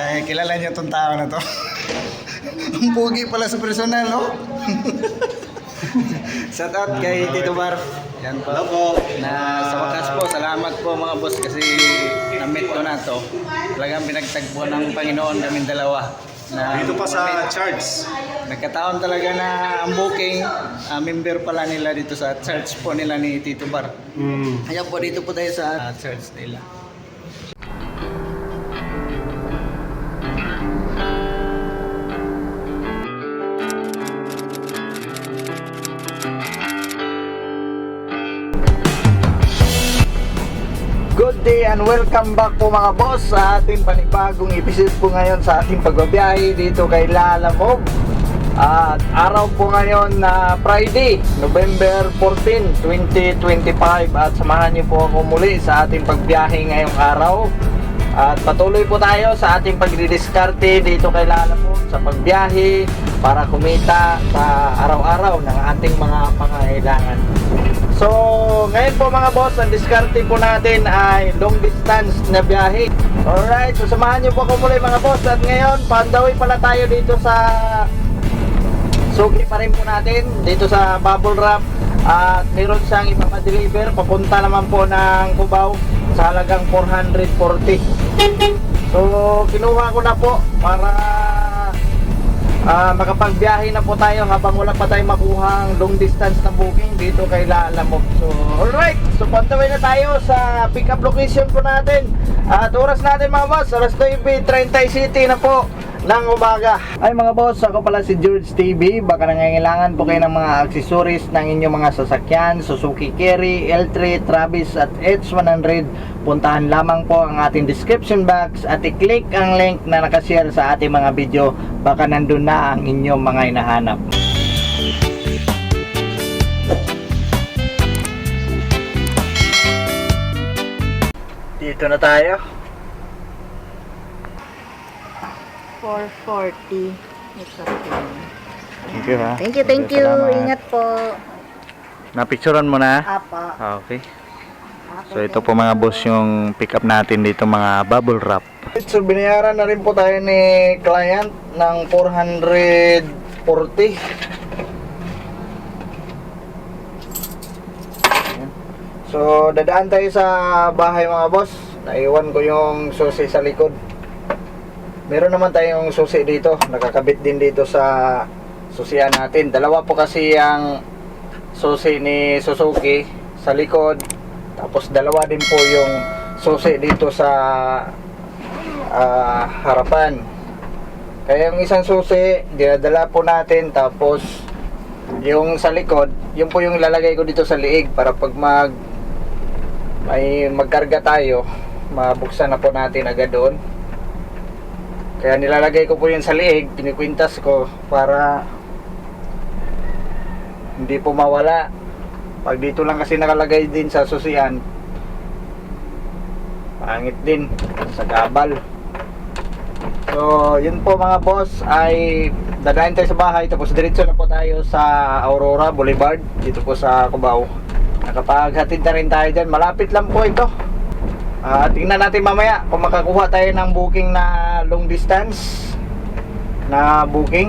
Ay, kilala niyo tong tao na to. Ang pogi pala sa personal, no? Shout out kay Tito Bar. Yan po. po. Na sa wakas po, salamat po mga boss kasi na-meet ko na to. Talagang pinagtagpo ng Panginoon kaming dalawa. Na Dito pa sa charts. Nagkataon talaga na ang booking, ah, member pala nila dito sa church po nila ni Tito Bar. Mm. Kaya po dito po tayo sa ah, church nila. And welcome back po mga boss sa ating panibagong episode po ngayon sa ating pagbabiyahe dito kay Lalamog. At araw po ngayon na Friday, November 14, 2025 at samahan niyo po ako muli sa ating pagbiyahe ngayong araw. At patuloy po tayo sa ating pagdidiskarte dito kay Lalamog sa pagbiyahe para kumita sa araw-araw ng ating mga pangailangan. So, ngayon po mga boss, ang diskarte po natin ay long distance na biyahe. Alright, so samahan niyo po ako muli mga boss. At ngayon, pandawi pala tayo dito sa Sugi pa rin po natin dito sa Bubble Wrap. At meron siyang ipapadeliver papunta naman po ng Cubao sa halagang 440. So, kinuha ko na po para Ah, makapagbiyahe na po tayo habang wala pa tayong makuhang long distance na booking dito kay Lalamog. So, alright. So, pantawin na tayo sa pick up location po natin. At oras natin mga boss, alas 9.30 City na po ng umaga. Ay mga boss, ako pala si George TV. Baka nangangailangan po kayo ng mga accessories ng inyong mga sasakyan, Suzuki Carry, L3, Travis at H100. Puntahan lamang po ang ating description box at i-click ang link na nakashare sa ating mga video. Baka nandun na ang inyong mga hinahanap. Dito na tayo. 440. It's okay. Thank you ha. Thank you, thank you. Ingat po. Napicturan mo na? Apa. Ah, okay. So ito po mga boss yung pick up natin dito mga bubble wrap. So binayaran na rin po tayo ni client ng 440. Ayan. So dadaan tayo sa bahay mga boss. Naiwan ko yung susi sa likod. Meron naman tayong susi dito. Nakakabit din dito sa susian natin. Dalawa po kasi ang susi ni Suzuki sa likod. Tapos dalawa din po yung susi dito sa ah, harapan. Kaya yung isang susi, dinadala po natin. Tapos yung sa likod, yun po yung lalagay ko dito sa liig para pag mag may magkarga tayo, mabuksan na po natin agad doon. Kaya nilalagay ko po yun sa liig, pinikwintas ko para hindi po mawala. Pag dito lang kasi nakalagay din sa susian, pangit din sa gabal. So, yun po mga boss ay dadahin tayo sa bahay tapos diretso na po tayo sa Aurora Boulevard dito po sa Cubao. Nakapaghatid na rin tayo dyan. Malapit lang po ito. Ah, tingnan natin mamaya kung makakuha tayo ng booking na long distance na booking.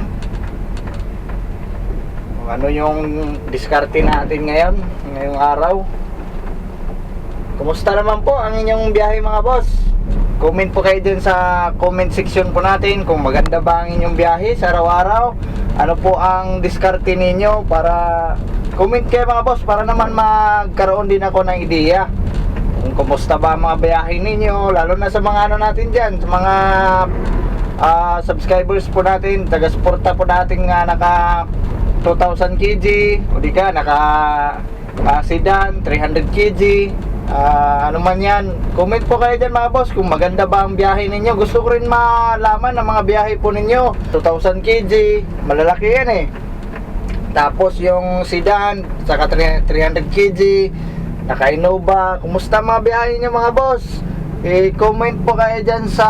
Kung ano yung diskarte natin ngayon, ngayong araw. Kumusta naman po ang inyong biyahe mga boss? Comment po kayo dun sa comment section po natin kung maganda ba ang inyong biyahe sa araw-araw. Ano po ang diskarte ninyo para comment kayo mga boss para naman magkaroon din ako ng ideya kumusta ba mga biyahe ninyo? Lalo na sa mga ano natin dyan sa mga ah, subscribers po natin taga-suporta po natin nga naka 2,000 kg. O di ka naka ah, sedan 300 kg. Ah, ano man yan. Comment po kayo dyan mga boss kung maganda ba ang biyahe ninyo. Gusto ko rin malaman ang mga biyahe po ninyo. 2,000 kg malalaki yan eh. Tapos yung sedan saka 300 kg naka Innova kumusta mga biyahe niyo mga boss? I-comment po kayo dyan sa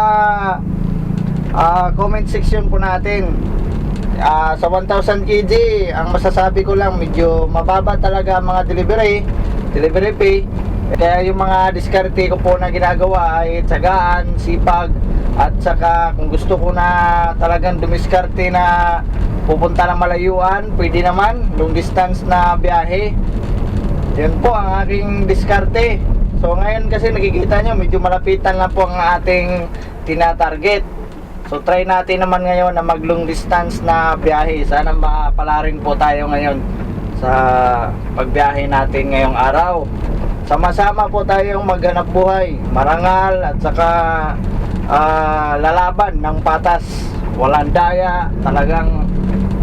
ah, comment section po natin. Ah, sa 1,000 kg ang masasabi ko lang medyo mababa talaga mga delivery delivery fee. Kaya yung mga diskarte ko po na ginagawa ay tsagaan, sipag At saka kung gusto ko na talagang dumiskarte na pupunta ng malayuan, pwede naman, long distance na biyahe. Yan po ang aking diskarte. So ngayon kasi nakikita nyo, medyo malapitan lang po ang ating tinatarget. So try natin naman ngayon na mag long distance na biyahe. Sana mapala rin po tayo ngayon sa pagbiyahe natin ngayong araw. Sama-sama po tayong maghanap buhay, marangal at saka ah, lalaban ng patas. Walang daya, talagang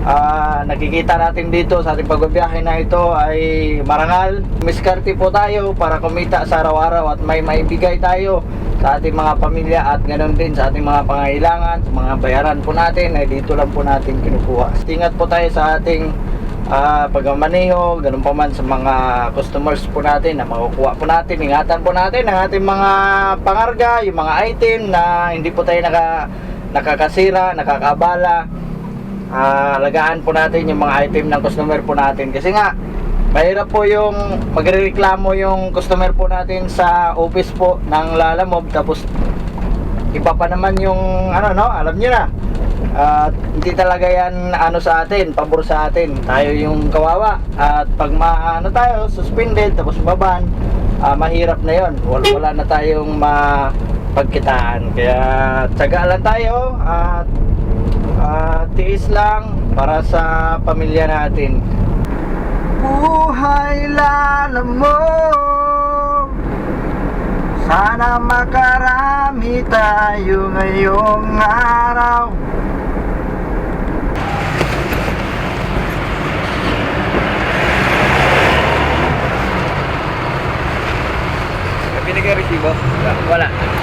ah, nakikita natin dito sa ating pagbibiyahe na ito ay marangal. Miskarte po tayo para kumita sa araw-araw at may maibigay tayo sa ating mga pamilya at ganoon din sa ating mga pangailangan, sa mga bayaran po natin ay dito lang po natin kinukuha. Ingat po tayo sa ating ah pagmamaneho, ganun pa man sa mga customers po natin na makukuha po natin. Ingatan po natin ang ating mga pangarga, yung mga item na hindi po tayo naka, nakakasira, nakakabala. Ah, alagaan po natin yung mga item ng customer po natin. Kasi nga mahirap po yung magrereklamo yung customer po natin sa office po ng Lalamove tapos iba pa naman yung ano no? Alam niyo na. At hindi talaga yan ano sa atin pabor sa atin. Tayo yung kawawa. At pag maano tayo suspended tapos baban ah, mahirap na yon wala, wala na tayong mapagkitaan. Kaya tsaga lang tayo at ah, tiis lang para sa pamilya natin buhay mo sana makarami tayo ngayong araw Binigay resibo? Wala.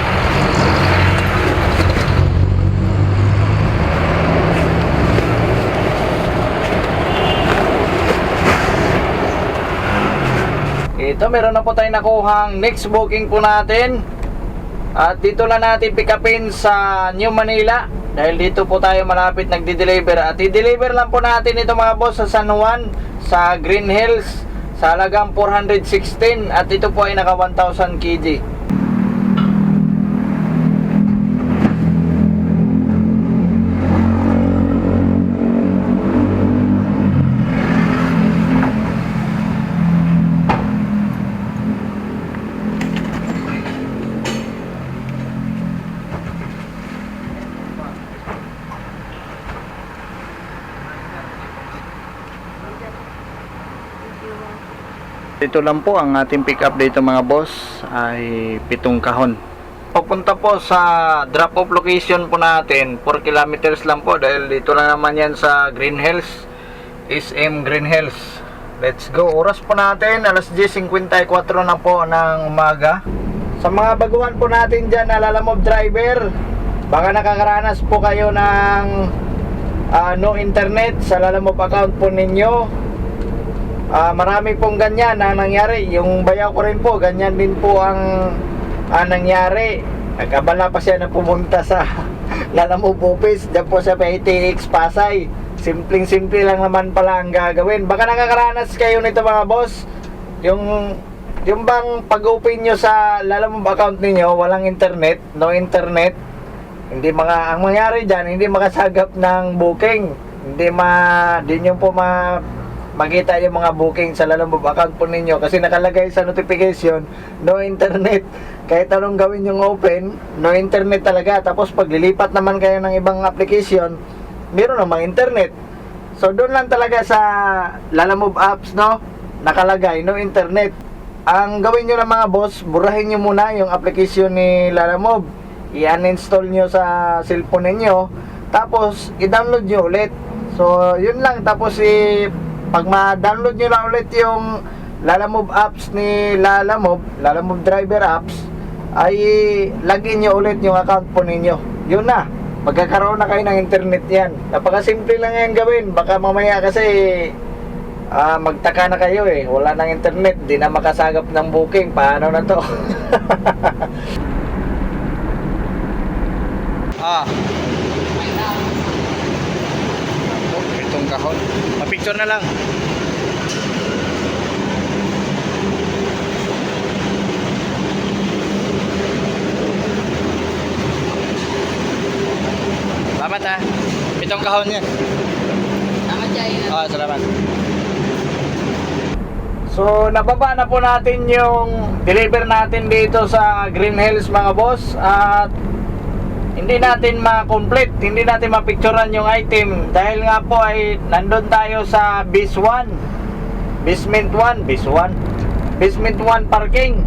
Ito, meron na po tayo nakuhang next booking po natin. At dito na natin pick upin sa New Manila. Dahil dito po tayo malapit nagdi-deliver. At i-deliver lang po natin ito mga boss sa San Juan, sa Green Hills, sa halagang 416. At ito po ay naka 1,000 kg. Dito lang po ang ating pick up dito mga boss ay pitong kahon. Papunta po sa drop off location po natin 4 kilometers lang po dahil dito lang naman yan sa Green Hills SM Green Hills. Let's go. Oras po natin alas 10.54 na po ng umaga. Sa mga baguhan po natin dyan na lalamove driver Baka nakakaranas po kayo ng ah, no internet sa lalamove account po ninyo Ah, marami pong ganyan na nangyari. Yung bayaw ko rin po, ganyan din po ang ah, nangyari. Nagkabala pa siya na pumunta sa Lalamove office. Diyan po sa PTX Pasay. Simpleng-simple lang naman pala ang gagawin. Baka nakakaranas kayo nito mga boss. Yung yung bang pag-open nyo sa Lalamove account ninyo, walang internet, no internet, hindi mga ang mangyari diyan hindi makasagap ng booking hindi ma di nyo po ma makita yung mga booking sa Lalamove account po ninyo. Kasi nakalagay sa notification no internet. Kahit anong gawin yung open no internet talaga. Tapos pag lilipat naman kayo ng ibang application meron namang internet. So doon lang talaga sa Lalamove apps no nakalagay no internet. Ang gawin nyo ng mga boss burahin nyo muna yung application ni Lalamove. I-uninstall nyo sa cellphone ninyo. Tapos i-download nyo ulit. So yun lang. Tapos i pag ma-download nyo lang ulit yung Lalamove apps ni Lalamove Lalamove driver apps ay login nyo ulit yung account po ninyo. Yun na. Magkakaroon na kayo ng internet yan. Napakasimple lang yan gawin. Baka mamaya kasi ah, magtaka na kayo eh. Wala nang internet. Di na makasagap ng booking. Paano na to? Ah. Itong kahon. Pa-picture na lang. Salamat ha. Pitong kahon yan. Tama dyan. Oh, salamat. So, nababa na po natin yung deliver natin dito sa Green Hills mga boss at hindi natin ma-complete, hindi natin ma-picturean yung item. Dahil nga po ay nandun tayo sa Bis 1 Basement 1, Bis 1 Basement 1 parking.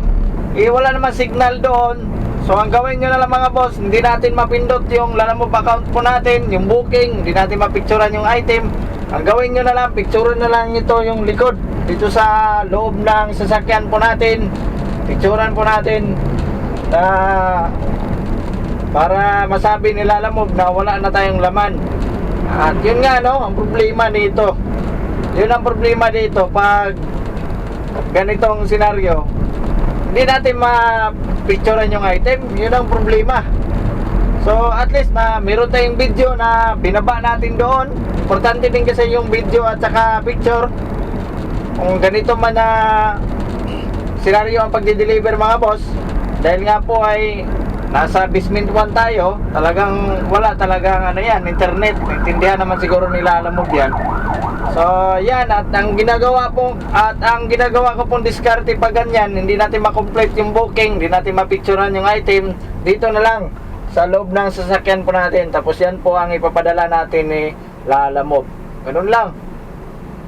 Eh wala naman signal doon. So ang gawin nyo na lang mga boss hindi natin mapindot yung lalamove account po natin yung booking, hindi natin ma-picturean yung item. Ang gawin nyo na lang, picturean na lang ito yung likod. Dito sa loob ng sasakyan po natin. Picturean po natin. Na para masabi nila Lamob na wala na tayong laman. At yun nga no ang problema dito. Yun ang problema dito pag ganitong senaryo hindi natin ma-picturean yung item yun ang problema. So at least na meron tayong video na binaba natin doon. Importante din kasi yung video at saka picture. Kung ganito man na senaryo ang pagde-deliver mga boss dahil nga po ay nasa basement 1 tayo talagang wala talagang ano yan internet. Intindihan naman siguro nila alam mo yan so yan at ang ginagawa po at ang ginagawa ko pong diskarte pag ganyan hindi natin makomplete yung booking hindi natin mapicturean yung item dito na lang sa loob ng sasakyan po natin. Tapos yan po ang ipapadala natin ni Lalamove ganun lang.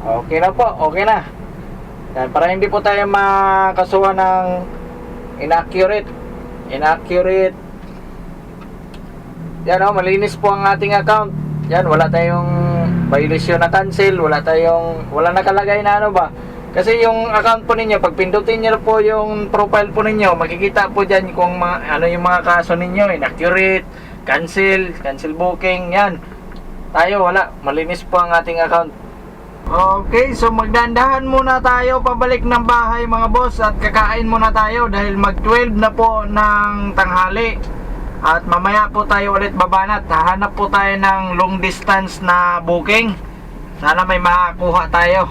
Okay na po okay na. Yan, para hindi po tayo makasuha ng inaccurate inaccurate. Yan o, malinis po ang ating account. Yan, wala tayong violation na cancel wala tayong, wala nakalagay na ano ba. Kasi yung account po ninyo pag pindutin nyo po yung profile po ninyo makikita po dyan kung mga, ano yung mga kaso ninyo inaccurate, cancel cancel booking, yan. Tayo wala, malinis po ang ating account Okay, so magdandahan muna tayo pabalik ng bahay mga boss at kakain muna tayo dahil mag 12 na po ng tanghali. At mamaya po tayo ulit babanat. Hahanap po tayo ng long distance na booking. Sana may makakuha tayo.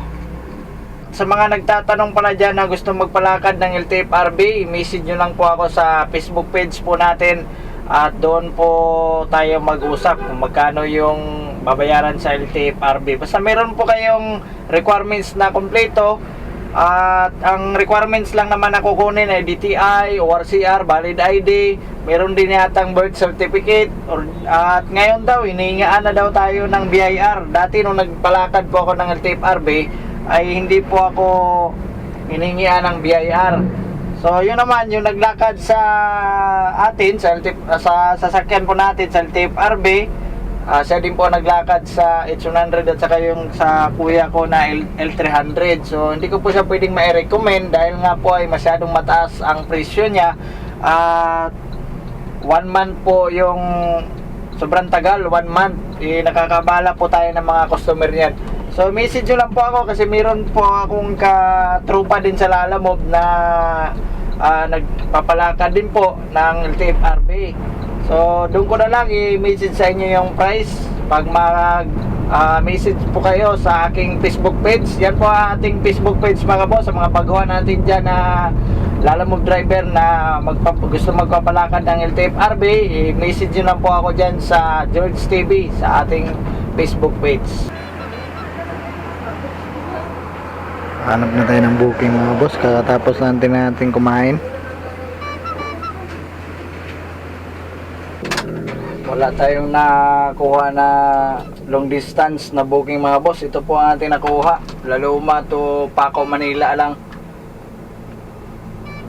Sa mga nagtatanong pala dyan na gusto magpalakad ng LTFRB i-message nyo lang po ako sa Facebook page po natin at doon po tayo mag-usap kung magkano yung babayaran sa LTFRB. Basta meron po kayong requirements na kompleto at ang requirements lang naman na kukunin ay DTI, ORCR, valid ID, meron din yatang birth certificate or, at ngayon daw hinihingaan na daw tayo ng BIR. Dati nung nagpalakad po ako ng LTFRB ay hindi po ako hinihingian ng BIR. So, yun naman, yung naglakad sa atin, sa, LTF, sa sasakyan po natin sa LTFRB, ah, siya din po naglakad sa H100 at saka yung sa kuya ko na L, L300. So, hindi ko po siya pwedeng ma-recommend dahil nga po ay masyadong mataas ang presyo niya. At one month po yung sobrang tagal, one month. Eh, nakakabala po tayo ng mga customer niyan. So, message nyo lang po ako kasi meron po akong katrupa din sa Lalamove na ah, nagpapalakad din po ng LTFRB. So, doon ko na lang i-message sa inyo yung price pag mag ah, message po kayo sa aking Facebook page. Yan po ang ating Facebook page mga boss sa mga baguhan natin dyan na Lalamove driver na magpap gusto magpapalakad ng LTFRB, i-message nyo lang po ako dyan sa George TV sa ating Facebook page. Hanap na tayo ng booking mga boss kakatapos lang din natin kumain. Wala tayong nakuha na long distance na booking mga boss. Ito po ang ating nakuha. Laluma to Paco, Manila lang.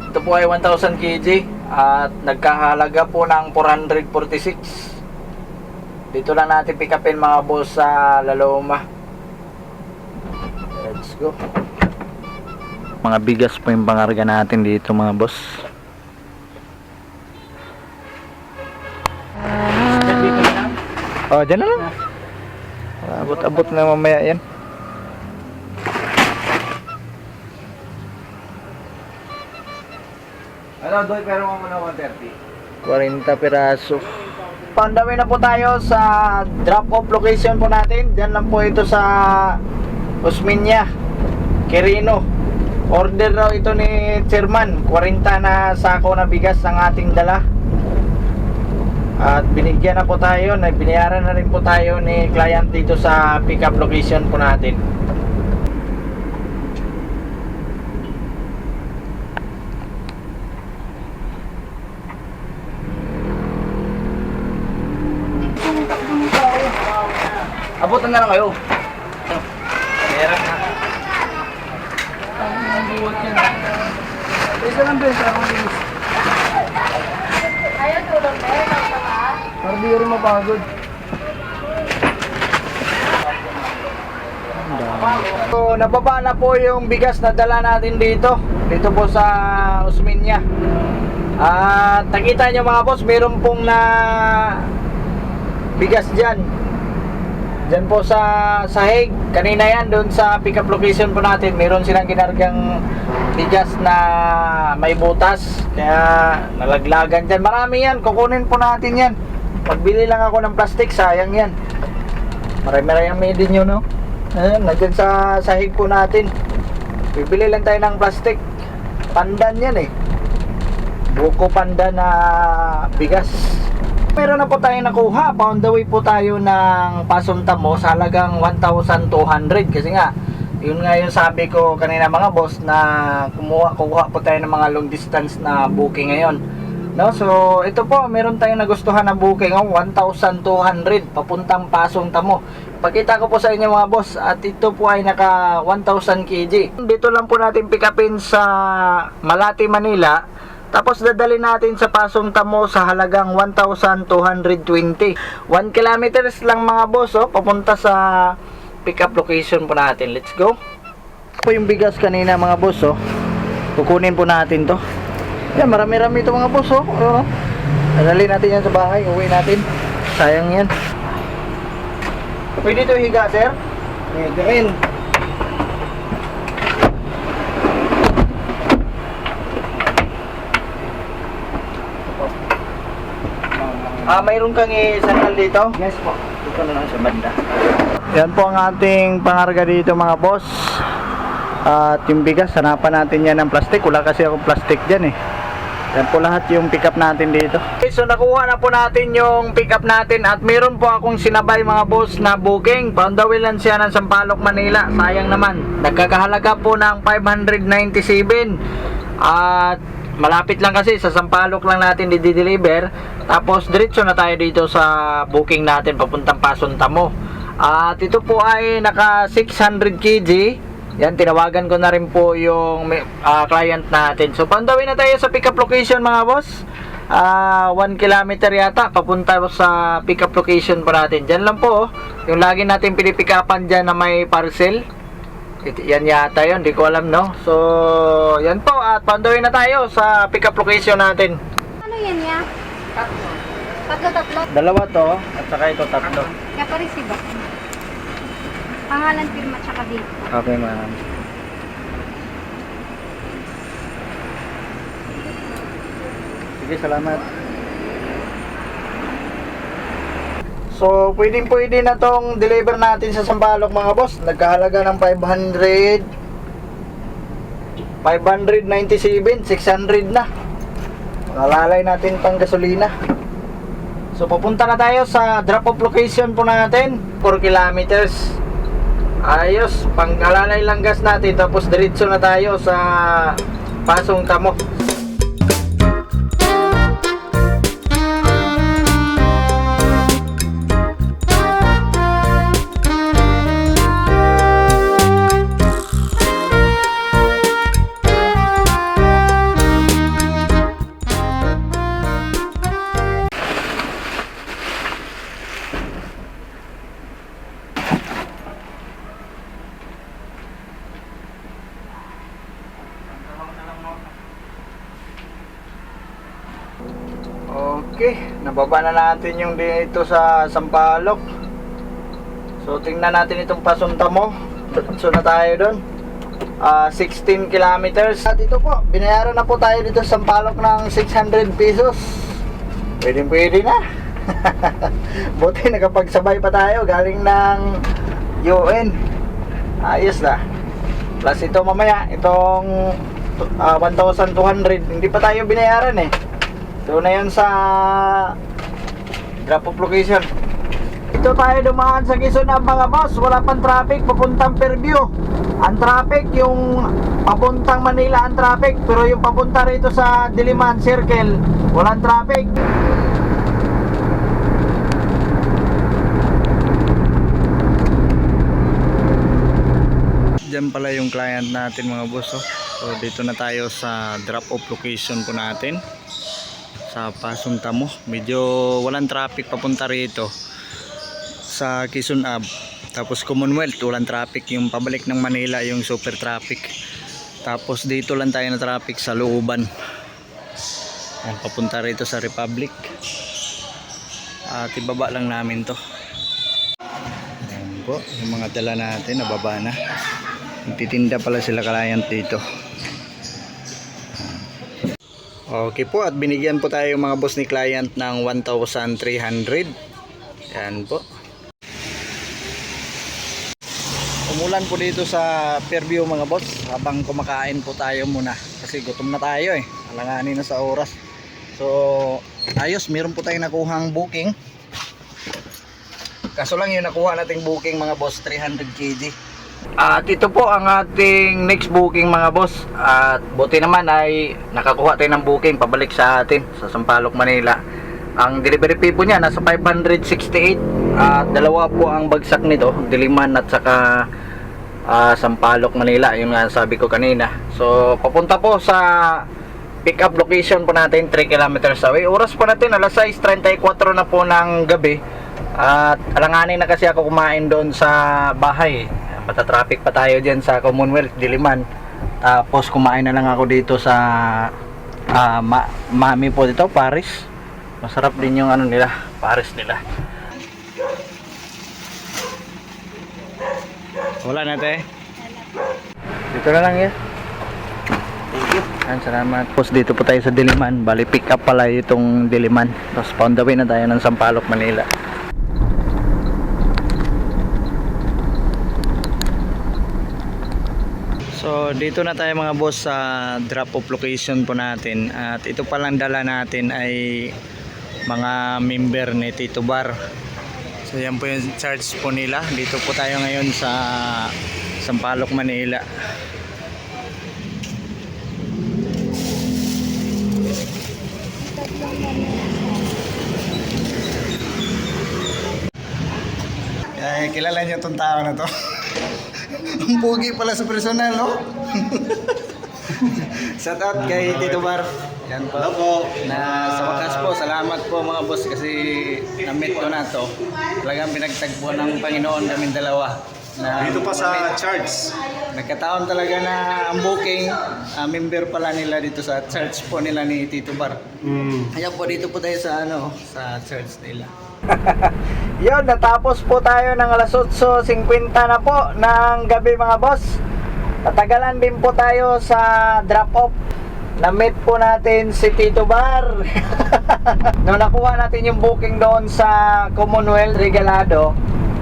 Ito po ay 1,000 kg at nagkahalaga po ng 446. Dito lang natin pick upin mga boss sa Laloma. Let's go. Mga bigas po yung pangarga natin dito mga boss. Oh, dyan na lang. Abot-abot na mamaya yan. Ano, doy, pero mo muna 130. 40 piraso. Pandawin na po tayo sa drop-off location po natin. Diyan lang po ito sa Osminya, Quirino. Order raw ito ni Chairman. 40 na sako na bigas ang ating dala. At binigyan na po tayo, na binayaran na rin po tayo ni client dito sa pickup location po natin. Abutan na lang kayo. Meron na. Isa lang beses ako bilis. Ayaw tulong na yun. Para di rin mapagod. So, nababa na po yung bigas na dala natin dito. Dito po sa Usminya. At nakita nyo mga boss, meron pong na bigas dyan. Dyan po sa sahig. Kanina yan, doon sa pickup location po natin, meron silang ginargang bigas na may butas. Kaya nalaglagan dyan. Marami yan, kukunin po natin yan. Pagbili lang ako ng plastic, sayang yan. Marami-marami ang made in yun, no? Ayan, nandyan sa sahig po natin. Bibili lang tayo ng plastic. Pandan yan eh. Buko panda na bigas. Meron na po tayo nakuha. Pound the way po tayo ng Pasuntamo sa halagang 1,200. Kasi nga, yun nga yung sabi ko kanina mga boss na kumuha, kukuha po tayo ng mga long distance na booking ngayon. No, so ito po, meron tayong nagustuhan na booking oh, 1,200 papuntang Pasong Tamo. Pakita ko po sa inyo mga boss at ito po ay naka 1,000 kg. Dito lang po natin pick upin sa Malati, Manila. Tapos dadalhin natin sa Pasong Tamo sa halagang 1,220. 1 kilometers lang mga boss oh, papunta sa pick up location po natin. Let's go. Po yung bigas kanina mga boss oh. Kukunin po natin to. Yan, marami-rami ito mga boss, oh. Ano? Nadali natin yan sa bahay, uwi natin. Sayang yan. Pwede ito higa, sir? Pwede rin. Ah, mayroon kang isandal dito? Yes po. Dito na lang sa banda. Yan po ang ating pangarga dito mga boss. At yung bigas, hanapan natin yan ng plastic. Wala kasi akong plastic dyan eh. Yan po lahat yung pick up natin dito. Okay, so nakuha na po natin yung pick up natin at meron po akong sinabay mga boss na booking. Paundawilan siya ng Sampaloc, Manila. Sayang naman. Nagkakahalaga po ng 597. At malapit lang kasi sa Sampaloc lang natin di-deliver. Tapos diretso na tayo dito sa booking natin papuntang Pasuntamo. At ito po ay naka 600 kg. Yan, tinawagan ko na rin po yung ah, client natin. So, pandawin na tayo sa pickup location mga boss. Ah, 1 kilometer yata, papunta sa pickup location pa natin. Diyan lang po, oh. yung lagi natin pinipikapan dyan na may parcel. Yan yata yun, di ko alam no. So, yan po, at pandawin na tayo sa pickup location natin. Ano yan ya? Tatlo. Tatlo, tatlo. Dalawa to, at saka ito tatlo. Kaya pa receive ako. Pangalan, firma, tsaka date. Okay, ma'am. Sige, salamat. So, pwedeng pwede na tong deliver natin sa Sampaloc mga boss. Nagkahalaga ng 500 597, 600 na. Malalay natin pang gasolina. So, papunta na tayo sa drop-off location po natin. 4 kilometers. Ayos, pangkalalay lang gas natin tapos diretso na tayo sa Pasong Tamo. Okay, nababa na natin yung dito sa Sampaloc. So tingnan natin itong pasunta mo. So na tayo doon. Ah, 16 kilometers. At ito po, binayaran na po tayo dito sa Sampaloc ng 600 pesos. Pwede pwede na. Buti nakapagsabay pa tayo galing ng UN. Ayos na. Plus ito mamaya, itong ah, 1,200. Hindi pa tayo binayaran eh. So na yun sa Drop off location. Ito tayo dumaan sa Quezon Ab, mga boss. Wala pang traffic papuntang Fairview. Ang traffic yung papuntang Manila ang traffic pero yung papunta rito sa Diliman Circle walang traffic. Diyan pala yung client natin mga boss. Oh. So dito na tayo sa drop off location po natin. Sa Pasuntamo. Medyo walang traffic papunta rito. Sa Quezon Ave. Tapos Commonwealth, walang traffic. Yung pabalik ng Manila, yung super traffic. Tapos dito lang tayo na traffic sa looban. Yan, papunta rito sa Republic. At ibaba lang namin to. Ayan po, yung mga dala natin, nababa na. Nagtitinda pala sila client dito. Okay po, at binigyan po tayo mga boss ni client ng 1,300. Yan po. Umulan po dito sa Fairview mga boss habang kumakain po tayo muna kasi gutom na tayo eh. Alanganin na sa oras. So, ayos, meron po tayong nakuhang booking. Kaso lang yung nakuha nating booking mga boss 300 kg. At ito po ang ating next booking mga boss. At buti naman ay nakakuha tayo ng booking pabalik sa atin sa Sampaloc, Manila. Ang delivery fee po niya nasa 568 at dalawa po ang bagsak nito, Diliman at saka ah, Sampaloc, Manila. Yun nga sabi ko kanina. So papunta po sa pick up location po natin 3 kilometers away. Oras po natin alas 6.34 na po ng gabi. At alanganin na kasi ako kumain doon sa bahay. Matatraffic pa tayo dyan sa Commonwealth, Diliman. Tapos kumain na lang ako dito sa ah, ma- Mami po dito, Paris. Masarap din yung ano nila, Paris nila. Wala na te. Dito na lang yan. Thank you. Yan, salamat. Tapos dito po tayo sa Diliman. Bali, pick up pala itong Diliman. Tapos pound the na tayo ng Sampaloc, Manila. So dito na tayo mga boss sa drop off location po natin at ito palang dala natin ay mga member ni Tito Bar. So yan po yung charge po nila. Dito po tayo ngayon sa Sampaloc, Manila. Ay, kilala niyo tong tao na to. Ang pogi pala sa personal, no? Shout out kay Tito Bar. Yan po. Hello po. Na sa wakas po, salamat po mga boss kasi na-meet ko na to. Talagang pinagtagpo ng Panginoon kaming dalawa. Na Dito pa sa charge. Nagkataon talaga na ang booking, ah, member pala nila dito sa church po nila ni Tito Bar. Mm. Kaya po dito po tayo sa ano, sa church nila. Yun, natapos po tayo ng alas 8.50 na po ng gabi mga boss. Natagalan din po tayo sa drop-off. Na-meet po natin si Tito Bar. Nung nakuha natin yung booking doon sa Commonwealth Regalado,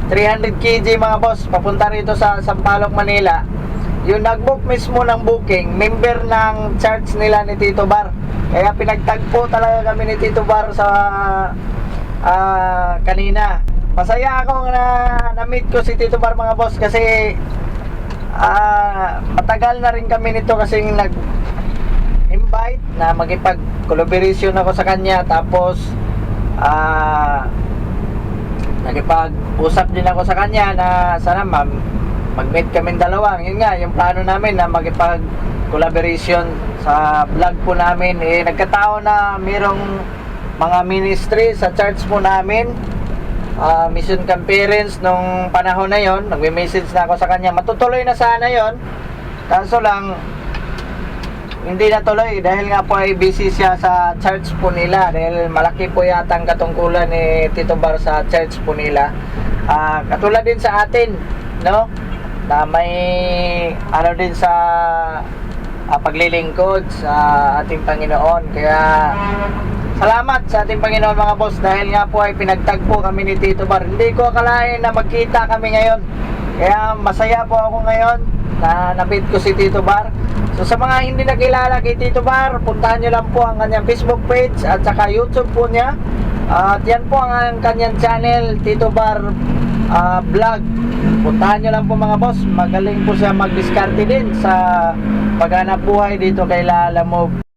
300 kg mga boss, papunta rito sa Sampaloc, Manila. Yung nag-book mismo ng booking, member ng church nila ni Tito Bar. Kaya pinagtagpo talaga kami ni Tito Bar sa ah kanina. Masaya ako na na-meet ko si Tito Bar mga boss kasi ah matagal na rin kami nito kasi nag invite na magipag collaboration ako sa kanya tapos ah nakipag-usap din ako sa kanya na sana ma'am mag-meet kami dalawa. Yun nga, yung plano namin na magipag collaboration sa vlog po namin. Eh, nagkataon na mayroong mga ministry sa church po namin. ah, mission conference nung panahon na yon nagme-message na ako sa kanya matutuloy na sana yon kaso lang hindi natuloy dahil nga po ay busy siya sa church po nila. Dahil malaki po yata ang katungkulan ni Tito Bar sa church po nila. Ah, katulad din sa atin no? Na may ano din sa ah, paglilingkod sa ating Panginoon. Kaya salamat sa ating Panginoon mga boss dahil nga po ay pinagtagpo kami ni Tito Bar hindi ko akalain na magkita kami ngayon kaya masaya po ako ngayon na nabit ko si Tito Bar So sa mga hindi nakilala kay Tito Bar, puntahan nyo lang po ang kanyang Facebook page at saka YouTube po niya. At yan po ang kanyang channel, Tito Bar ah, Vlog. Puntahan nyo lang po mga boss. Magaling po siya mag-discarte din sa paghanap buhay dito kay Lala Move.